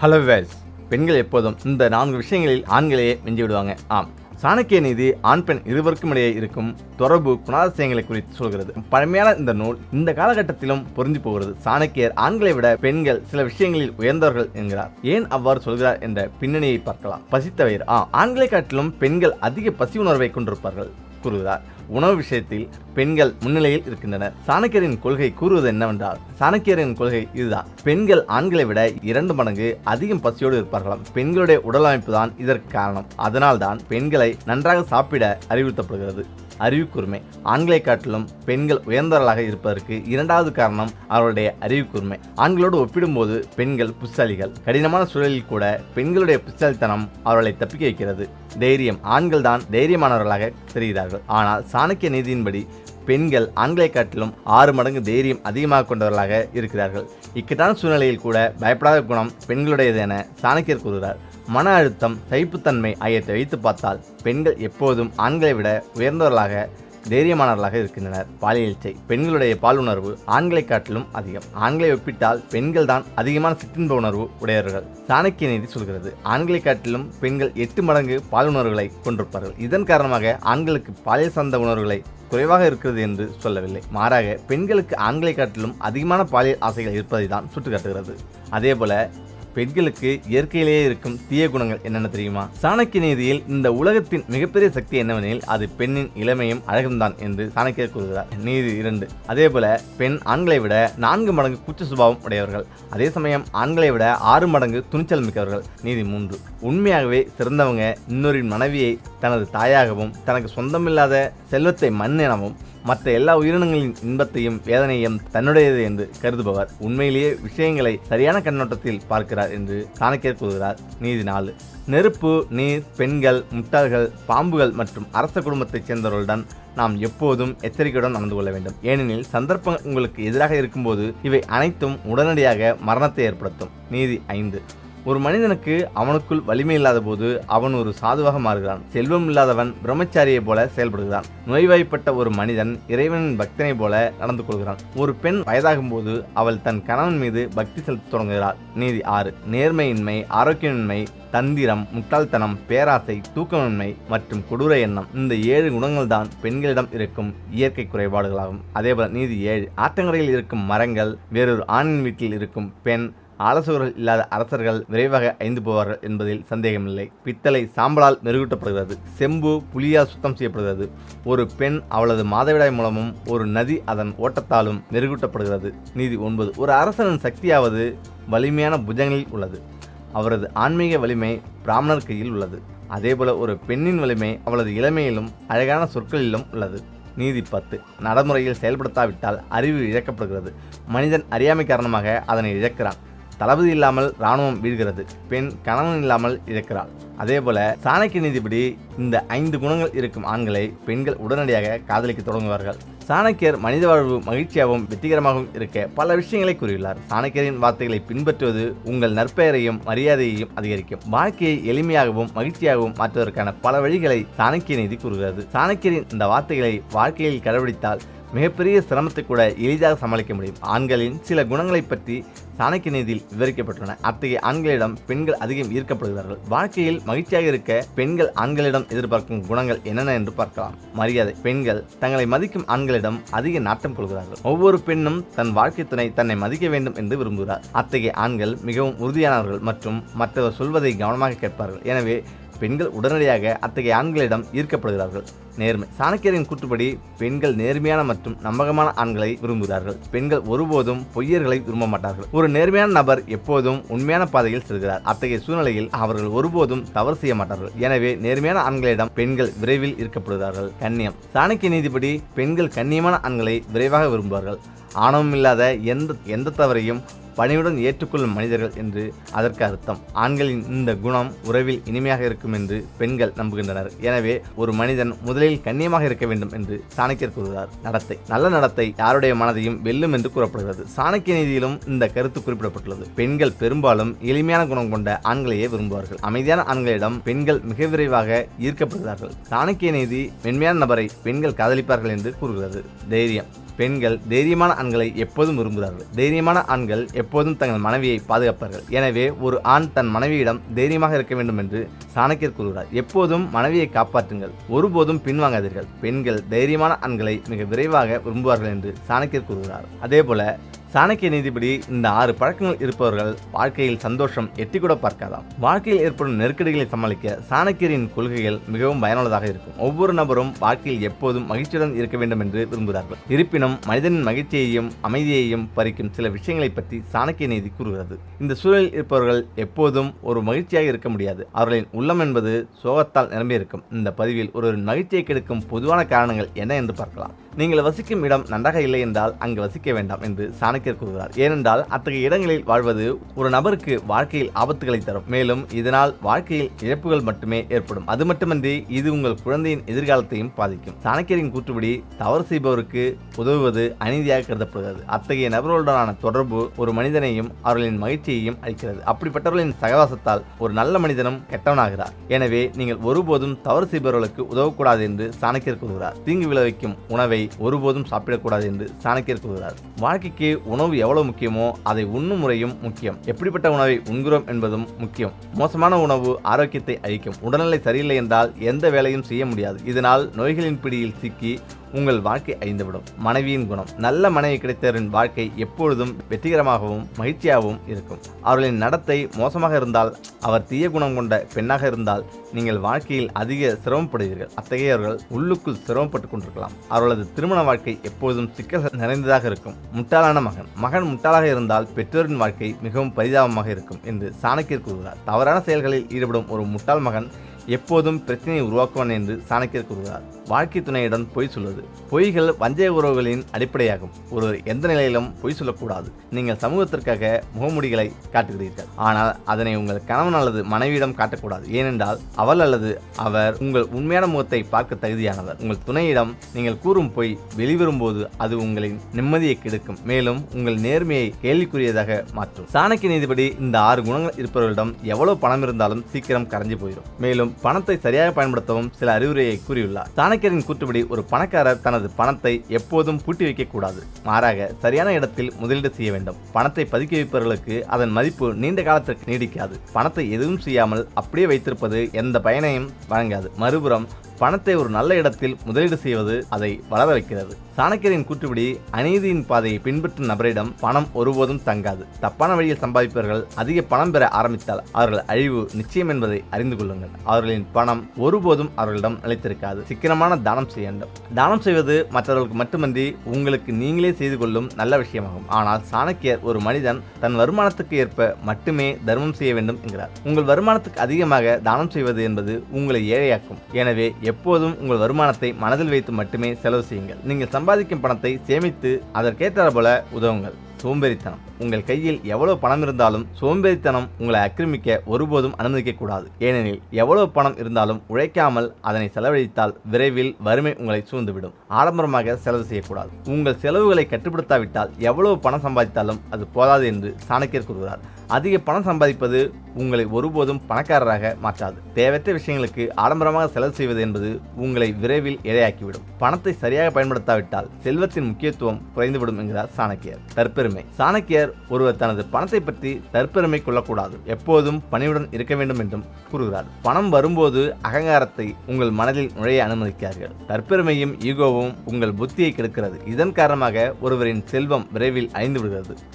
Hello Wales பெண்கள் எப்போதும் இந்த நான்கு விஷயங்களில் ஆண்களையே மிஞ்சி விடுவாங்க. ஆம் சாணக்கிய நீதி ஆண் பெண் இருவருக்கும் இடையே இருக்கும் தொடர்பு குணாதிசயங்களை குறித்து சொல்கிறது. பழமையான இந்த நூல் இந்த காலகட்டத்திலும் பொருந்தி போகிறது. சாணக்கியர் ஆண்களை விட பெண்கள் சில விஷயங்களில் உயர்ந்தவர்கள் என்கிறார். ஏன் அவ்வாறு சொல்கிறார் என்ற பின்னணியை பார்க்கலாம். பசித்தவயிர் ஆ ஆண்களை காட்டிலும் பெண்கள் அதிக பசி உணர்வை கொண்டிருப்பார்கள் கூறுகிறார். உணவு விஷயத்தில் பெண்கள் முன்னிலையில் இருக்கின்றனர். சாணக்கியரின் கொள்கை கூறுவது என்னவென்றால் சாணக்கியரின் கொள்கை இதுதான். பெண்கள் ஆண்களை விட இரண்டு மடங்கு அதிகம் பசியோடு இருப்பார்களாம். பெண்களுடைய உடலமைப்பு தான் இதற்கு காரணம். அதனால்தான் பெண்களை நன்றாக சாப்பிட அறிவுறுத்தப்படுகிறது. அறிவுக்கூர்மை. ஆண்களை காட்டிலும் பெண்கள் உயர்ந்தவர்களாக இருப்பதற்கு இரண்டாவது காரணம் அவர்களுடைய அறிவுக்கூர்மை. ஆண்களோடு ஒப்பிடும்போது பெண்கள் புத்தாலிகள் கடினமான சூழலில் கூட பெண்களுடைய புத்தாலித்தனம் அவர்களை தப்பிக்க வைக்கிறது. தைரியம். ஆண்கள் தான் தைரியமானவர்களாக தெரிகிறார்கள். ஆனால் சாணக்கிய நீதியின்படி பெண்கள் ஆண்களை காட்டிலும் ஆறு மடங்கு தைரியம் அதிகமாக கொண்டவர்களாக இருக்கிறார்கள். இக்கட்டான சூழ்நிலையில் கூட பயப்படாத குணம் பெண்களுடையது என சாணக்கியர் கூறுகிறார். மன அழுத்தம் சகிப்புத்தன்மை ஆகியவற்றை வைத்து பார்த்தால் பெண்கள் எப்போதும் ஆண்களை விட உயர்ந்தவர்களாக தைரியமானவர்களாக இருக்கின்றனர். பாலியல் இச்சை பெண்களுடைய பாலுணர்வு ஆண்களை காட்டிலும் அதிகம். ஆண்களை ஒப்பிட்டால் பெண்கள் தான் அதிகமான சிற்றின்ப உணர்வு உடையவர்கள். சாணக்கிய நீதி சொல்கிறது. ஆண்களை காட்டிலும் பெண்கள் எட்டு மடங்கு பாலுணர்வுகளை கொண்டிருப்பார்கள். இதன் காரணமாக ஆண்களுக்கு பாலியல் சார்ந்த உணர்வுகளை குறைவாக இருக்கிறது என்று சொல்லவில்லை. மாறாக பெண்களுக்கு ஆண்களை காட்டிலும் அதிகமான பாலியல் ஆசைகள் இருப்பதை தான் சுட்டுக்காட்டுகிறது. அதேபோல பெண்களுக்கு இயற்கையிலேயே இருக்கும் தீய குணங்கள் என்னென்ன தெரியுமா? சாணக்கிய நீதியில் இந்த உலகத்தின் மிகப்பெரிய சக்தி என்னவெனில் அது பெண்ணின் இளமையும் அழகும்தான் என்று சாணக்கியர் கூறுகிறார். நீதி இரண்டு. அதே போல பெண் ஆண்களை விட நான்கு மடங்கு குச்ச சுபாவம் உடையவர்கள். அதே சமயம் ஆண்களை விட ஆறு மடங்கு துணிச்சல் மிக்கவர்கள். நீதி மூன்று. உண்மையாகவே சிறந்தவங்க இன்னொரின் மனைவியை தனது தாயாகவும் தனக்கு சொந்தமில்லாத செல்வத்தை மண் எனவும் மற்ற எல்லா உயிரினங்களின் இன்பத்தையும் வேதனையும் தன்னுடையது என்று கருதுபவர் உண்மையிலேயே விஷயங்களை சரியான கண்ணோட்டத்தில் பார்க்கிறார் என்று சாணக்கியர் கூறுகிறார். நீதி நாலு. நெருப்பு நீர் பெண்கள் முட்டாள்கள் பாம்புகள் மற்றும் அரச குடும்பத்தைச் சேர்ந்தவர்களுடன் நாம் எப்போதும் எச்சரிக்கையுடன் நடந்து கொள்ள வேண்டும். ஏனெனில் சந்தர்ப்பம் உங்களுக்கு எதிராக இருக்கும்போது இவை அனைத்தும் உடனடியாக மரணத்தை ஏற்படுத்தும். நீதி ஐந்து. ஒரு மனிதனுக்கு அவனுக்குள் வலிமை இல்லாத போது அவன் ஒரு சாதுவாக மாறுகிறான். செல்வம் இல்லாதவன் பிரம்மச்சாரியை போல செயல்படுகிறான். நோய்வாய்ப்பட்ட ஒரு மனிதன் இறைவனின் பக்தனை போல நடந்து கொள்கிறான். ஒரு பெண் வயதாகும் போது அவள் தன் கணவன் மீது பக்தி செலுத்த தொடங்குகிறாள். நீதி ஆறு. நேர்மையின்மை ஆரோக்கியமின்மை தந்திரம் முட்டாள்தனம் பேராசை தூக்கமின்மை மற்றும் கொடூர எண்ணம். இந்த ஏழு குணங்கள் தான் பெண்களிடம் இருக்கும் இயற்கை குறைபாடுகளாகும். அதேபோல நீதி ஏழு. ஆற்றங்கரையில் இருக்கும் மரங்கள் வேறொரு ஆணின் வீட்டில் இருக்கும் பெண் ஆலோசகர்கள் இல்லாத அரசர்கள் விரைவாக ஐந்து போவார்கள் என்பதில் சந்தேகமில்லை. பித்தளை சாம்பலால் மெருகூட்டப்படுகிறது. செம்பு புலியால் சுத்தம் செய்யப்படுகிறது. ஒரு பெண் அவளது மாதவிடாய் மூலமும் ஒரு நதி அதன் ஓட்டத்தாலும் மெருகூட்டப்படுகிறது. நீதி ஒன்பது. ஒரு அரசனின் சக்தியாவது வலிமையான புஜங்களில் உள்ளது. அவரது ஆன்மீக வலிமை பிராமணர் கையில் உள்ளது. அதேபோல ஒரு பெண்ணின் வலிமை அவளது இளமையிலும் அழகான சொற்களிலும் உள்ளது. நீதி பத்து. நடைமுறையில் செயல்படுத்தாவிட்டால் அறிவு இழக்கப்படுகிறது. மனிதன் அறியாமை காரணமாக அதனை இழக்கிறான். தளபதி இல்லாமல் இராணுவம் வீழ்கிறது. பெண் கணவன் இல்லாமல் இழக்கிறாள் அதேபோல சாணக்கிய நீதிபடி இந்த ஐந்து குணங்கள் இருக்கும் ஆண்களை பெண்கள் உடனடியாக காதலிக்க தொடங்குவார்கள். சாணக்கியர் மனித வாழ்வு மகிழ்ச்சியாகவும் வெற்றிகரமாகவும் இருக்க பல விஷயங்களை கூறியுள்ளார். சாணக்கியரின் வார்த்தைகளை பின்பற்றுவது உங்கள் நற்பெயரையும் மரியாதையையும் அதிகரிக்கும். வாழ்க்கையை எளிமையாகவும் மகிழ்ச்சியாகவும் மாற்றுவதற்கான பல வழிகளை சாணக்கிய நீதி கூறுகிறது. சாணக்கியரின் இந்த வார்த்தைகளை வாழ்க்கையில் கடைபிடித்தால் மிகப்பெரிய சிரமத்தை கூட எளிதாக சமாளிக்க முடியும். ஆண்களின் சில குணங்களை பற்றி சாணக்கிய நீதியில் விவரிக்கப்பட்டுள்ளன. அத்தகைய ஆண்களிடம் பெண்கள் அதிகம் ஈர்க்கப்படுகிறார்கள். வாழ்க்கையில் மகிழ்ச்சியாக இருக்க பெண்கள் ஆண்களிடம் எதிர்பார்க்கும் குணங்கள் என்னென்ன என்று பார்க்கலாம். மரியாதை. பெண்கள் தங்களை மதிக்கும் ஆண்களிடம் அதிக நாட்டம் கொள்கிறார்கள். ஒவ்வொரு பெண்ணும் தன் வாழ்க்கை துணை தன்னை மதிக்க வேண்டும் என்று விரும்புகிறார். அத்தகைய ஆண்கள் மிகவும் உறுதியானவர்கள் மற்றும் மற்றவர் சொல்வதை கவனமாக கேட்பார்கள். எனவே பெண்கள் உடனடியாக அத்தகைய ஆண்களிடம் ஈர்க்கப்படுகிறார்கள். நேர்மை. சாணக்கியரின் கூற்றுப்படி பெண்கள் நேர்மையான மற்றும் நம்பகமான ஆண்களை விரும்புகிறார்கள். பெண்கள் ஒருபோதும் பொய்யர்களை விரும்ப மாட்டார்கள். ஒரு நேர்மையான நபர் எப்போதும் உண்மையான பாதையில் செல்கிறார். அத்தகைய சூழ்நிலையில் அவர்கள் ஒருபோதும் தவறு செய்ய மாட்டார்கள். எனவே நேர்மையான ஆண்களிடம் பெண்கள் விரைவில் ஈர்க்கப்படுகிறார்கள் கண்ணியம். சாணக்கிய நீதிபடி பெண்கள் கண்ணியமான ஆண்களை விரைவாக விரும்புவார்கள். ஆணவம் இல்லாத எந்த எந்த தவறையும் பணிவுடன் ஏற்றுக்கொள்ளும் மனிதர்கள் என்று அதற்கு அர்த்தம். ஆண்களின் இந்த குணம் உறவில் இனிமையாக இருக்கும் என்று பெண்கள் நம்புகின்றனர். எனவே ஒரு மனிதன் முதலில் கண்ணியமாக இருக்க வேண்டும் என்று சாணக்கியர் கூறுகிறார். நடத்தை. நல்ல நடத்தை யாருடைய மனதையும் வெல்லும் என்று கூறப்படுகிறது. சாணக்கிய நீதியிலும் இந்த கருத்து குறிப்பிடப்பட்டுள்ளது. பெண்கள் பெரும்பாலும் எளிமையான குணம் கொண்ட ஆண்களையே விரும்புவார்கள். அமைதியான ஆண்களிடம் பெண்கள் மிக விரைவாக ஈர்க்கப்படுகிறார்கள். சாணக்கிய நீதி மென்மையான நபரை பெண்கள் காதலிப்பார்கள் என்று கூறுகிறது. தைரியம். பெண்கள் தைரியமான ஆண்களை எப்போதும் விரும்புகிறார்கள். தைரியமான ஆண்கள் எப்போதும் தங்கள் மனைவியை பாதுகாப்பார்கள். எனவே ஒரு ஆண் தன் மனைவியிடம் தைரியமாக இருக்க வேண்டும் என்று சாணக்கியர் கூறுகிறார். எப்போதும் மனைவியை காப்பாற்றுங்கள். ஒருபோதும் பின்வாங்காதீர்கள். பெண்கள் தைரியமான ஆண்களை மிக விரைவாக விரும்புவார்கள் என்று சாணக்கியர் கூறுகிறார். அதேபோல சாணக்கிய நீதிபடி இந்த ஆறு பழக்கங்கள் இருப்பவர்கள் வாழ்க்கையில் சந்தோஷம் எட்டி கூட பார்க்காதாம். வாழ்க்கையில் ஏற்படும் நெருக்கடிகளை சமாளிக்க சாணக்கியரின் கொள்கைகள் மிகவும் பயனுள்ளதாக இருக்கும். ஒவ்வொரு நபரும் வாழ்க்கையில் எப்போதும் மகிழ்ச்சியுடன் இருக்க வேண்டும் என்று விரும்புகிறார்கள். இருப்பினும் மனிதனின் மகிழ்ச்சியையும் அமைதியையும் பறிக்கும் சில விஷயங்களை பற்றி சாணக்கிய நீதி கூறுகிறது. இந்த சூழலில் இருப்பவர்கள் எப்போதும் ஒரு மகிழ்ச்சியாக இருக்க முடியாது. அவர்களின் உள்ளம் என்பது சோகத்தால் நிரம்பியிருக்கும். இந்த பதிவில் ஒரு மகிழ்ச்சியை கெடுக்கும் பொதுவான காரணங்கள் என்ன என்று பார்க்கலாம். நீங்கள் வசிக்கும் இடம் நன்றாக இல்லை என்றால் அங்கு வசிக்க வேண்டாம் என்று சாணக்கியர் கூறுகிறார். ஏனென்றால் அத்தகைய இடங்களில் வாழ்வது ஒரு நபருக்கு வாழ்க்கையில் ஆபத்துகளை தரும். மேலும் இதனால் வாழ்க்கையில் இழப்புகள் மட்டுமே ஏற்படும். அது மட்டுமன்றி இது உங்கள் குழந்தையின் எதிர்காலத்தையும் பாதிக்கும். சாணக்கியரின் கூற்றுப்படி தவறு செய்பவருக்கு உதவுவது அநீதியாக கருதப்படுகிறது. அத்தகைய நபர்களுடனான தொடர்பு ஒரு மனிதனையும் அவர்களின் மகிழ்ச்சியையும் அளிக்கிறது. அப்படிப்பட்டவர்களின் சகவாசத்தால் ஒரு நல்ல மனிதனும் கெட்டவனாகிறார். எனவே நீங்கள் ஒருபோதும் தவறு செய்பவர்களுக்கு உதவக்கூடாது என்று சாணக்கியர் கூறுகிறார். தீங்கு விளைவிக்கும் உணவை ஒருபோதும் சாப்பிடக்கூடாது என்று சாணக்கியர் கூறுகிறார். வாழ்க்கைக்கு உணவு எவ்வளவு முக்கியமோ அதை உண்ணும் முறையும் முக்கியம். எப்படிப்பட்ட உணவை உண்கிறோம் என்பதும் முக்கியம். மோசமான உணவு ஆரோக்கியத்தை அழிக்கும். உடல்நிலை சரியில்லை என்றால் எந்த வேலையும் செய்ய முடியாது. இதனால் நோய்களின் பிடியில் சிக்கி உங்கள் வாழ்க்கை அழிந்துவிடும். மனைவியின் குணம். நல்ல மனைவி கிடைத்தவரின் வாழ்க்கை எப்பொழுதும் வெற்றிகரமாகவும் மகிழ்ச்சியாகவும் இருக்கும். அவர்களின் நடத்தை மோசமாக இருந்தால் அவர் தீய குணம் கொண்ட பெண்ணாக இருந்தால் நீங்கள் வாழ்க்கையில் அதிக சிரமப்படுவீர்கள். அத்தகையவர்கள் உள்ளுக்குள் சிரமப்பட்டுக் கொண்டிருக்கலாம். அவர்களது திருமண வாழ்க்கை எப்போதும் சிக்கல் நிறைந்ததாக இருக்கும். முட்டாளான மகன். மகன் முட்டாளாக இருந்தால் பெற்றோரின் வாழ்க்கை மிகவும் பரிதாபமாக இருக்கும் என்று சாணக்கியர் கூறுகிறார். தவறான செயல்களில் ஈடுபடும் ஒரு முட்டாள் மகன் எப்போதும் பிரச்சனையை உருவாக்குவான் என்று சாணக்கியர் கூறுகிறார். வாழ்க்கை துணையுடன் பொய் சொல்வது. பொய்கள் வஞ்சக உறவுகளின் அடிப்படையாகும். ஒருவர் எந்த நிலையிலும் பொய் சொல்லக்கூடாது. நீங்கள் சமூகத்திற்காக முகமுடிகளை காட்டுகிறீர்கள். ஆனால் அதனை உங்கள் கணவன் அல்லது மனைவியிடம் காட்டக்கூடாது. ஏனென்றால் அவள் அல்லது அவர் உங்கள் உண்மையான முகத்தை பார்க்க தகுதியானவர். உங்கள் துணையிடம் நீங்கள் கூறும் பொய் வெளிவரும் போது அது உங்களின் நிம்மதியை கெடுக்கும். மேலும் உங்கள் நேர்மையை கேள்விக்குரியதாக மாற்றும். சாணக்கிய நீதிபடி இந்த ஆறு குணங்கள் இருப்பவர்களிடம் எவ்வளவு பணம் இருந்தாலும் சீக்கிரம் கரைஞ்சு போயிடும் மேலும் பணத்தை சரியாக பயன்படுத்தவும் சில அறிவுரையை கூறியுள்ளார். சாணக்கியரின் கூற்றுப்படி ஒரு பணக்காரர் தனது பணத்தை எப்போதும் பூட்டி வைக்கக்கூடாது மாறாக சரியான இடத்தில் முதலீடு செய்ய வேண்டும். பணத்தை பதுக்கி வைப்பவர்களுக்கு அதன் மதிப்பு நீண்ட காலத்திற்கு நீடிக்காது. பணத்தை எதுவும் செய்யாமல் அப்படியே வைத்திருப்பது எந்த பயனையும் வழங்காது. மறுபுறம் பணத்தை ஒரு நல்ல இடத்தில் முதலீடு செய்வது அதை வளர வைக்கிறது சாணக்கியரின் கூற்றுப்படி அநீதியின் பாதையை பின்பற்றும் நபரிடம் பணம் ஒருபோதும் தங்காது. தப்பான வழியில் சம்பாதிப்பவர்கள் அதிக பணம் பெற ஆரம்பித்தால் அவர்கள் அழிவு நிச்சயம் என்பதை அறிந்து கொள்ளுங்கள். அவர்களின் பணம் ஒருபோதும் அவர்களிடம் நிலைத்திருக்காது. சிக்கனமான தானம் செய்ய வேண்டும். தானம் செய்வது மற்றவர்களுக்கு மட்டுமன்றி உங்களுக்கு நீங்களே செய்து கொள்ளும் நல்ல விஷயமாகும். ஆனால் சாணக்கியர் ஒரு மனிதன் தன் வருமானத்துக்கு ஏற்ப மட்டுமே தர்மம் செய்ய வேண்டும் என்கிறார். உங்கள் வருமானத்துக்கு அதிகமாக தானம் செய்வது என்பது உங்களை ஏழையாக்கும். எனவே எப்போதும் உங்கள் வருமானத்தை மனதில் வைத்து மட்டுமே செலவு செய்யுங்கள். நீங்கள் சம்பாதிக்கும் பணத்தை சேமித்து அதற்கேற்ற போல உதவுங்கள். சோம்பேறித்தனம். உங்கள் கையில் எவ்வளவு பணம் இருந்தாலும் சோம்பேறித்தனம் உங்களை அக்கிரமிக்க ஒருபோதும் அனுமதிக்க கூடாது. ஏனெனில் எவ்வளவு பணம் இருந்தாலும் உழைக்காமல் அதனை செலவழித்தால் விரைவில் வறுமை உங்களை சூழ்ந்துவிடும். ஆடம்பரமாக செலவு செய்யக்கூடாது. உங்கள் செலவுகளை கட்டுப்படுத்தாவிட்டால் எவ்வளவு பணம் சம்பாதித்தாலும் அது போதாது என்று சாணக்கியர் கூறுகிறார். அதிக பணம் சம்பாதிப்பது உங்களை ஒருபோதும் பணக்காரராக மாற்றாது. தேவையற்ற விஷயங்களுக்கு ஆடம்பரமாக செலவு செய்வது என்பது உங்களை விரைவில் இரையாக்கிவிடும். பணத்தை சரியாக பயன்படுத்தாவிட்டால் செல்வத்தின் முக்கியத்துவம் குறைந்துவிடும் என்கிறார் சாணக்கியர். தற்பெருமை. சாணக்கியர் ஒருவர் தனது பணத்தை பற்றி தற்பெருமை கொள்ளக்கூடாது. எப்போதும் பணியுடன் இருக்க வேண்டும் என்றும் கூறுகிறார். பணம் வரும்போது அகங்காரத்தை உங்கள் மனதில் நுழைய அனுமதிக்கிறார்கள். தற்பெருமையும் ஈகோவும் உங்கள் புத்தியை கெடுக்கிறது. இதன் காரணமாக ஒருவரின் செல்வம் விரைவில் அழிந்து விடுகிறது